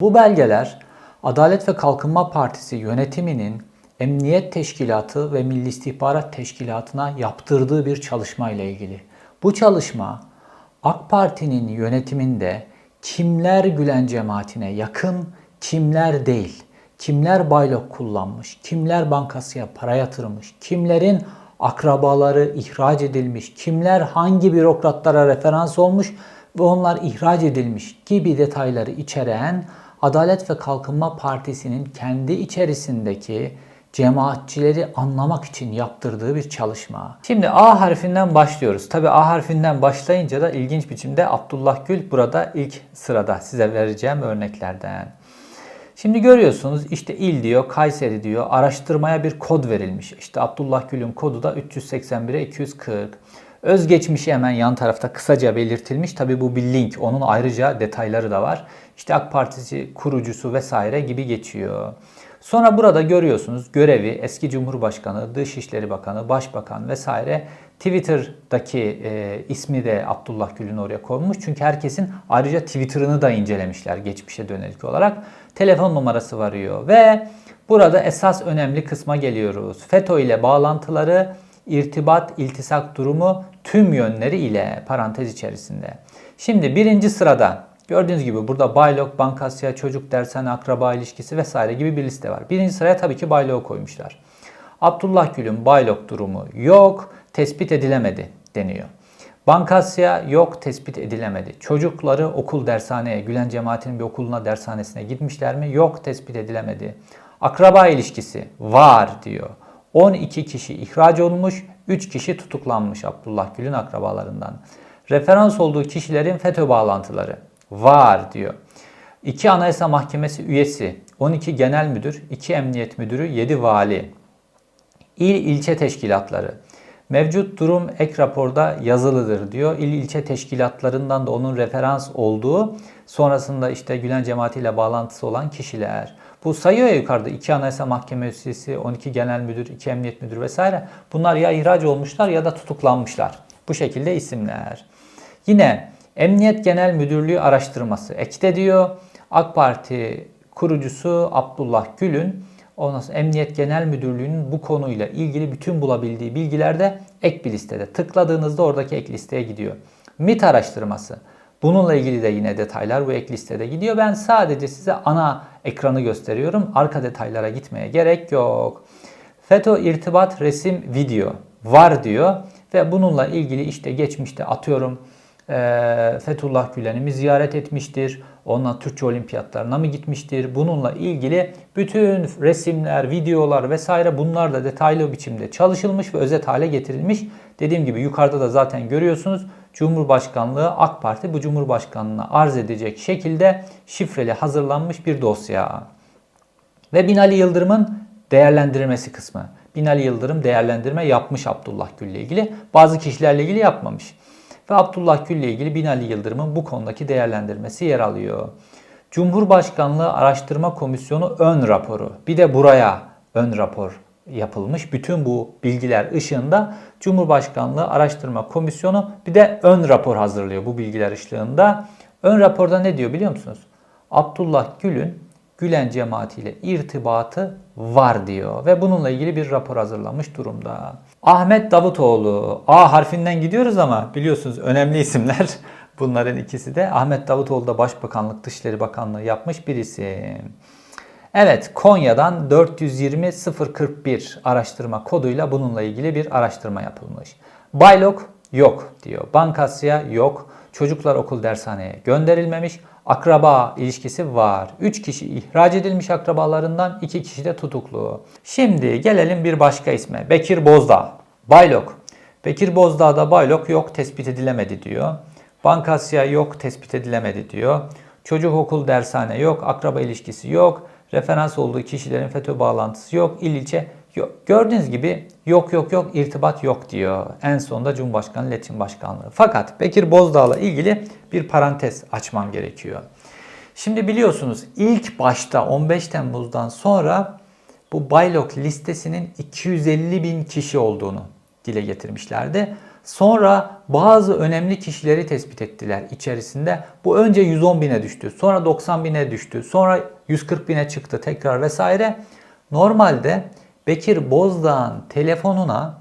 Bu belgeler Adalet ve Kalkınma Partisi yönetiminin Emniyet Teşkilatı ve Milli İstihbarat Teşkilatı'na yaptırdığı bir çalışma ile ilgili. Bu çalışma AK Parti'nin yönetiminde kimler Gülen cemaatine yakın, kimler değil, kimler baylok kullanmış, kimler bankasıya para yatırmış, kimlerin akrabaları ihraç edilmiş, kimler hangi bürokratlara referans olmuş ve onlar ihraç edilmiş gibi detayları içeren Adalet ve Kalkınma Partisi'nin kendi içerisindeki cemaatçileri anlamak için yaptırdığı bir çalışma. Şimdi A harfinden başlıyoruz. Tabi A harfinden başlayınca da ilginç biçimde Abdullah Gül burada ilk sırada size vereceğim örneklerden. Şimdi görüyorsunuz işte il diyor, Kayseri diyor. Araştırmaya bir kod verilmiş. İşte Abdullah Gül'ün kodu da 381'e 240. Özgeçmişi hemen yan tarafta kısaca belirtilmiş. Tabi bu bir link. Onun ayrıca detayları da var. İşte AK Partisi kurucusu vesaire gibi geçiyor. Sonra burada görüyorsunuz görevi eski Cumhurbaşkanı, Dışişleri Bakanı, Başbakan vesaire Twitter'daki e, ismi de Abdullah Gül'ün oraya konmuş. Çünkü herkesin ayrıca Twitter'ını da incelemişler geçmişe dönelik olarak. Telefon numarası varıyor ve burada esas önemli kısma geliyoruz. FETÖ ile bağlantıları, irtibat, iltisak durumu tüm yönleri ile parantez içerisinde. Şimdi birinci sırada Gördüğünüz gibi burada Baylok, Bankasya, Çocuk Dershane, Akraba ilişkisi vesaire gibi bir liste var. Birinci sıraya tabii ki Baylok'u koymuşlar. Abdullah Gül'ün Baylok durumu yok, tespit edilemedi deniyor. Bankasya yok, tespit edilemedi. Çocukları okul dershaneye, Gülen cemaatinin bir okuluna, dershanesine gitmişler mi? Yok, tespit edilemedi. Akraba ilişkisi var diyor. 12 kişi ihraç olmuş, 3 kişi tutuklanmış Abdullah Gül'ün akrabalarından. Referans olduğu kişilerin FETÖ bağlantıları var diyor. 2 Anayasa Mahkemesi üyesi, 12 genel müdür, 2 emniyet müdürü, 7 vali. İl ilçe teşkilatları. Mevcut durum ek raporda yazılıdır diyor. İl ilçe teşkilatlarından da onun referans olduğu sonrasında işte Gülen cemaatiyle bağlantısı olan kişiler. Bu sayıyor ya yukarıda 2 Anayasa Mahkemesi, 12 Genel Müdür, 2 Emniyet Müdürü vesaire. Bunlar ya ihraç olmuşlar ya da tutuklanmışlar. Bu şekilde isimler. Yine Emniyet Genel Müdürlüğü araştırması ekte diyor. AK Parti kurucusu Abdullah Gül'ün ondan sonra Emniyet Genel Müdürlüğü'nün bu konuyla ilgili bütün bulabildiği bilgiler de ek bir listede. Tıkladığınızda oradaki ek listeye gidiyor. MIT araştırması. Bununla ilgili de yine detaylar bu ek listede gidiyor. Ben sadece size ana ekranı gösteriyorum. Arka detaylara gitmeye gerek yok. FETÖ irtibat resim video var diyor ve bununla ilgili işte geçmişte atıyorum e, Fethullah Gülen'i mi ziyaret etmiştir? Onunla Türkçe olimpiyatlarına mı gitmiştir? Bununla ilgili bütün resimler, videolar vesaire bunlar da detaylı biçimde çalışılmış ve özet hale getirilmiş. Dediğim gibi yukarıda da zaten görüyorsunuz. Cumhurbaşkanlığı AK Parti bu Cumhurbaşkanlığına arz edecek şekilde şifreli hazırlanmış bir dosya. Ve Binali Yıldırım'ın değerlendirmesi kısmı. Binali Yıldırım değerlendirme yapmış Abdullah Gül ile ilgili. Bazı kişilerle ilgili yapmamış ve Abdullah Gül ile ilgili Binali Yıldırım'ın bu konudaki değerlendirmesi yer alıyor. Cumhurbaşkanlığı Araştırma Komisyonu ön raporu. Bir de buraya ön rapor yapılmış. Bütün bu bilgiler ışığında Cumhurbaşkanlığı Araştırma Komisyonu bir de ön rapor hazırlıyor bu bilgiler ışığında. Ön raporda ne diyor biliyor musunuz? Abdullah Gül'ün Gülen cemaatiyle irtibatı var diyor ve bununla ilgili bir rapor hazırlanmış durumda. Ahmet Davutoğlu A harfinden gidiyoruz ama biliyorsunuz önemli isimler bunların ikisi de. Ahmet Davutoğlu da Başbakanlık Dışişleri Bakanlığı yapmış bir isim. Evet Konya'dan 420 041 araştırma koduyla bununla ilgili bir araştırma yapılmış. Baylok yok diyor. Bankasya yok. Çocuklar okul dershaneye gönderilmemiş. Akraba ilişkisi var. 3 kişi ihraç edilmiş akrabalarından 2 kişi de tutuklu. Şimdi gelelim bir başka isme. Bekir Bozdağ. Baylok. Bekir Bozdağ'da Baylok yok tespit edilemedi diyor. Bankasya yok tespit edilemedi diyor. Çocuk okul dershane yok. Akraba ilişkisi yok. Referans olduğu kişilerin FETÖ bağlantısı yok. İl ilçe Gördüğünüz gibi yok yok yok irtibat yok diyor. En sonunda Cumhurbaşkanı İletişim Başkanlığı. Fakat Bekir Bozdağ'la ilgili bir parantez açmam gerekiyor. Şimdi biliyorsunuz ilk başta 15 Temmuz'dan sonra bu Baylok listesinin 250 bin kişi olduğunu dile getirmişlerdi. Sonra bazı önemli kişileri tespit ettiler içerisinde. Bu önce 110 bine düştü. Sonra 90 bine düştü. Sonra 140 bine çıktı tekrar vesaire. Normalde Bekir Bozdağ'ın telefonuna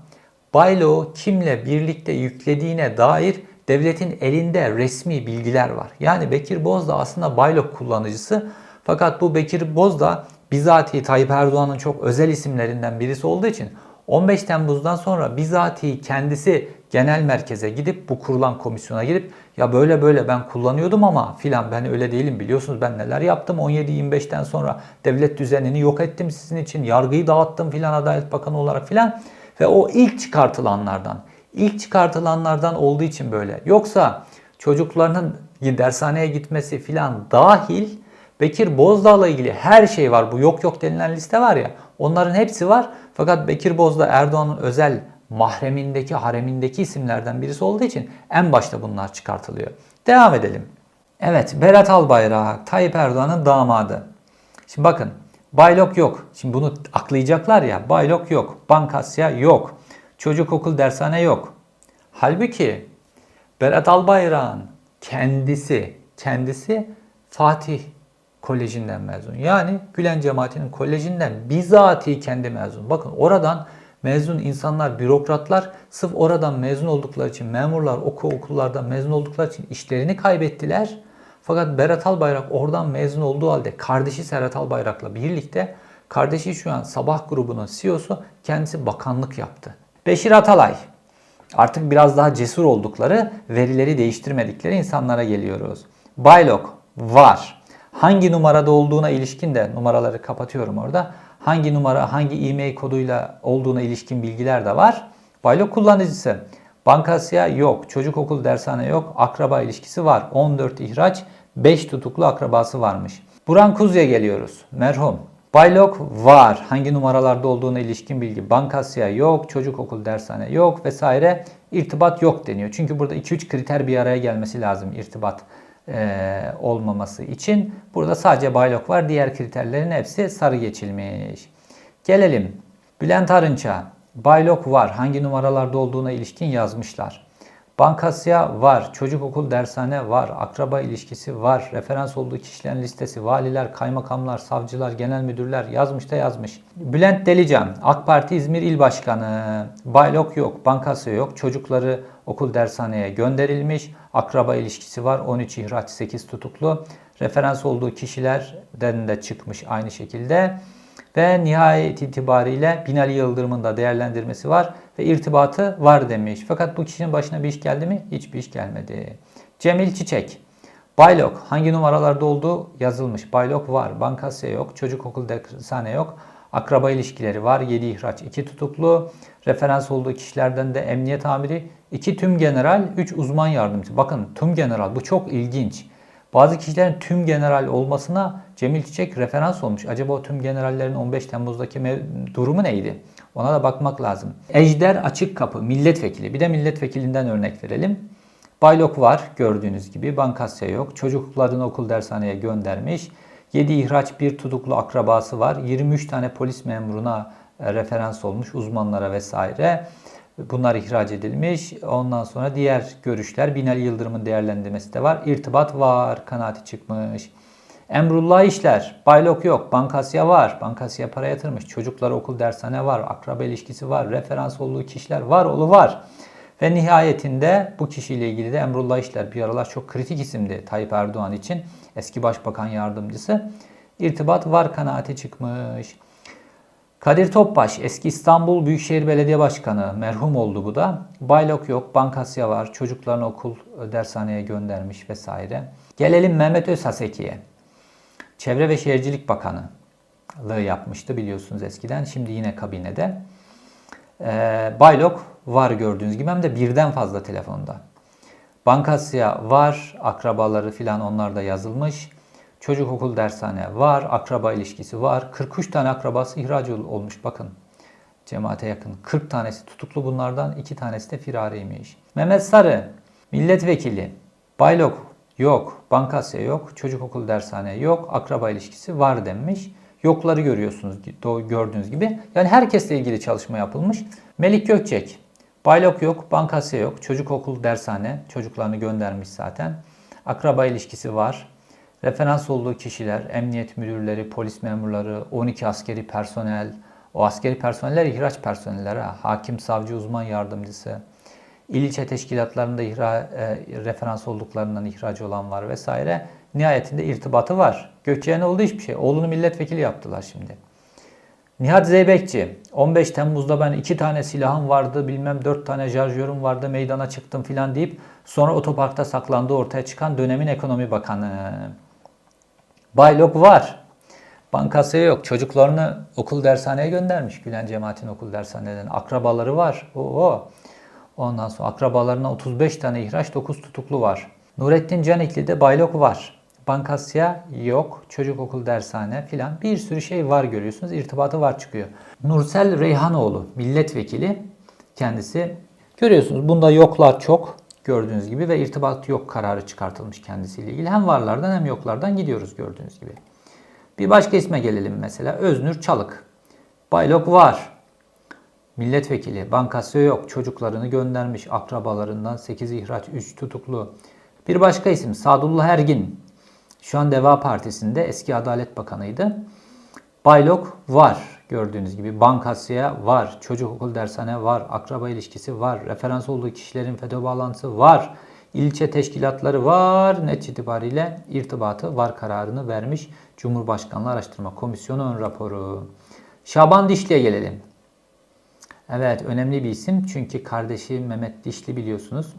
Baylo kimle birlikte yüklediğine dair devletin elinde resmi bilgiler var. Yani Bekir Bozdağ aslında Baylo kullanıcısı. Fakat bu Bekir Bozdağ bizatihi Tayyip Erdoğan'ın çok özel isimlerinden birisi olduğu için 15 Temmuz'dan sonra bizatihi kendisi genel merkeze gidip bu kurulan komisyona gidip ya böyle böyle ben kullanıyordum ama filan ben öyle değilim biliyorsunuz ben neler yaptım 17-25'ten sonra devlet düzenini yok ettim sizin için yargıyı dağıttım filan Adalet Bakanı olarak filan ve o ilk çıkartılanlardan ilk çıkartılanlardan olduğu için böyle yoksa çocuklarının dershaneye gitmesi filan dahil Bekir Bozdağ'la ilgili her şey var. Bu yok yok denilen liste var ya. Onların hepsi var. Fakat Bekir Bozdağ Erdoğan'ın özel mahremindeki, haremindeki isimlerden birisi olduğu için en başta bunlar çıkartılıyor. Devam edelim. Evet, Berat Albayrak, Tayyip Erdoğan'ın damadı. Şimdi bakın, Baylok yok. Şimdi bunu aklayacaklar ya. Baylok yok. Bankasya yok. Çocuk okul dershane yok. Halbuki Berat Albayrak'ın kendisi, kendisi Fatih Koleji'nden mezun. Yani Gülen cemaatinin kolejinden bizatihi kendi mezun. Bakın oradan mezun insanlar, bürokratlar sırf oradan mezun oldukları için, memurlar oku okullardan mezun oldukları için işlerini kaybettiler. Fakat Berat Albayrak oradan mezun olduğu halde kardeşi Serhat Albayrak'la birlikte kardeşi şu an Sabah grubunun CEO'su kendisi bakanlık yaptı. Beşir Atalay artık biraz daha cesur oldukları, verileri değiştirmedikleri insanlara geliyoruz. Baylok var. Hangi numarada olduğuna ilişkin de numaraları kapatıyorum orada. Hangi numara, hangi e-mail koduyla olduğuna ilişkin bilgiler de var. Baylok kullanıcısı. Bankasya yok. Çocuk okul dershane yok. Akraba ilişkisi var. 14 ihraç, 5 tutuklu akrabası varmış. Buran Kuzya geliyoruz. Merhum. Baylok var. Hangi numaralarda olduğuna ilişkin bilgi. Bankasya yok. Çocuk okul dershane yok vesaire. İrtibat yok deniyor. Çünkü burada 2-3 kriter bir araya gelmesi lazım irtibat e, olmaması için. Burada sadece baylok var. Diğer kriterlerin hepsi sarı geçilmiş. Gelelim. Bülent Arınç'a baylok var. Hangi numaralarda olduğuna ilişkin yazmışlar. Bankasya var, çocuk okul dershane var, akraba ilişkisi var, referans olduğu kişilerin listesi, valiler, kaymakamlar, savcılar, genel müdürler yazmış da yazmış. Bülent Delican, AK Parti İzmir İl Başkanı, baylok yok, bankasya yok, çocukları okul dershaneye gönderilmiş, akraba ilişkisi var, 13 ihraç, 8 tutuklu, referans olduğu kişilerden de çıkmış aynı şekilde. Ve nihayet itibariyle Binali Yıldırım'ın da değerlendirmesi var ve irtibatı var demiş. Fakat bu kişinin başına bir iş geldi mi? Hiçbir iş gelmedi. Cemil Çiçek. Baylok hangi numaralarda olduğu yazılmış. Baylok var. Bankasya yok. Çocuk okul dershane yok. Akraba ilişkileri var. 7 ihraç, 2 tutuklu. Referans olduğu kişilerden de emniyet amiri, 2 tüm general, 3 uzman yardımcı. Bakın tüm general bu çok ilginç. Bazı kişilerin tüm general olmasına Cemil Çiçek referans olmuş. Acaba o tüm generallerin 15 Temmuz'daki durumu neydi? Ona da bakmak lazım. Ejder Açık Kapı milletvekili. Bir de milletvekilinden örnek verelim. Baylok var gördüğünüz gibi. Bankasya yok. Çocuklarını okul dershaneye göndermiş. 7 ihraç bir tutuklu akrabası var. 23 tane polis memuruna e, referans olmuş uzmanlara vesaire. Bunlar ihraç edilmiş. Ondan sonra diğer görüşler Binali Yıldırım'ın değerlendirmesi de var. İrtibat var. Kanaati çıkmış. Emrullah işler. Baylok yok. Bankasya var. Bankasya para yatırmış. Çocuklar okul dershane var. Akraba ilişkisi var. Referans olduğu kişiler var. Olu var. Ve nihayetinde bu kişiyle ilgili de Emrullah İşler bir aralar çok kritik isimdi Tayyip Erdoğan için. Eski Başbakan Yardımcısı. İrtibat var kanaati çıkmış. Kadir Topbaş eski İstanbul Büyükşehir Belediye Başkanı merhum oldu bu da. Baylok yok, Bankasya var, çocuklarını okul dershaneye göndermiş vesaire. Gelelim Mehmet Özhaseki'ye. Çevre ve Şehircilik Bakanı'lığı yapmıştı biliyorsunuz eskiden. Şimdi yine kabinede. Ee, Baylok var gördüğünüz gibi hem de birden fazla telefonda. Bankasya var, akrabaları filan onlar da yazılmış. Çocuk okul dershane var, akraba ilişkisi var. 43 tane akrabası ihraç olmuş bakın. Cemaate yakın. 40 tanesi tutuklu bunlardan, 2 tanesi de firariymiş. Mehmet Sarı, milletvekili. Baylok yok, Bankasya yok, çocuk okul dershane yok, akraba ilişkisi var denmiş. Yokları görüyorsunuz gördüğünüz gibi. Yani herkesle ilgili çalışma yapılmış. Melik Gökçek, Baylok yok, bankası yok, çocuk okul dershane, çocuklarını göndermiş zaten. Akraba ilişkisi var. Referans olduğu kişiler, emniyet müdürleri, polis memurları, 12 askeri personel, o askeri personeller ihraç personelleri, ha. hakim, savcı, uzman yardımcısı, il ilçe teşkilatlarında ihra, e, referans olduklarından ihraç olan var vesaire. Nihayetinde irtibatı var. Gökçe'ye ne oldu hiçbir şey. Oğlunu milletvekili yaptılar şimdi. Nihat Zeybekçi, 15 Temmuz'da ben iki tane silahım vardı, bilmem dört tane şarjörüm vardı, meydana çıktım filan deyip sonra otoparkta saklandığı ortaya çıkan dönemin ekonomi bakanı. Baylok var. Bankası yok. Çocuklarını okul dershaneye göndermiş. Gülen Cemaat'in okul dershaneden. Akrabaları var. Oo. Ondan sonra akrabalarına 35 tane ihraç, 9 tutuklu var. Nurettin Canikli'de Baylok var. Bankasya yok. Çocuk okul dershane filan. Bir sürü şey var görüyorsunuz. İrtibatı var çıkıyor. Nursel Reyhanoğlu milletvekili. Kendisi görüyorsunuz bunda yoklar çok gördüğünüz gibi ve irtibat yok kararı çıkartılmış kendisiyle ilgili. Hem varlardan hem yoklardan gidiyoruz gördüğünüz gibi. Bir başka isme gelelim mesela. Öznür Çalık. Baylok var. Milletvekili, bankası yok, çocuklarını göndermiş, akrabalarından 8 ihraç, 3 tutuklu. Bir başka isim Sadullah Ergin. Şu an Deva Partisi'nde eski Adalet Bakanıydı. Baylok var gördüğünüz gibi. Bankasya var, çocuk okul dershane var, akraba ilişkisi var, referans olduğu kişilerin FETÖ bağlantısı var, ilçe teşkilatları var. Net itibariyle irtibatı var kararını vermiş Cumhurbaşkanlığı Araştırma Komisyonu ön raporu. Şaban Dişli'ye gelelim. Evet önemli bir isim çünkü kardeşi Mehmet Dişli biliyorsunuz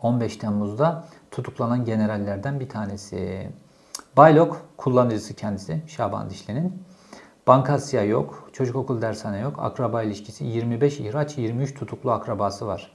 15 Temmuz'da tutuklanan generallerden bir tanesi. Baylok kullanıcısı kendisi Şaban Dişli'nin. Bankasya yok, çocuk okul dershane yok, akraba ilişkisi 25 ihraç 23 tutuklu akrabası var.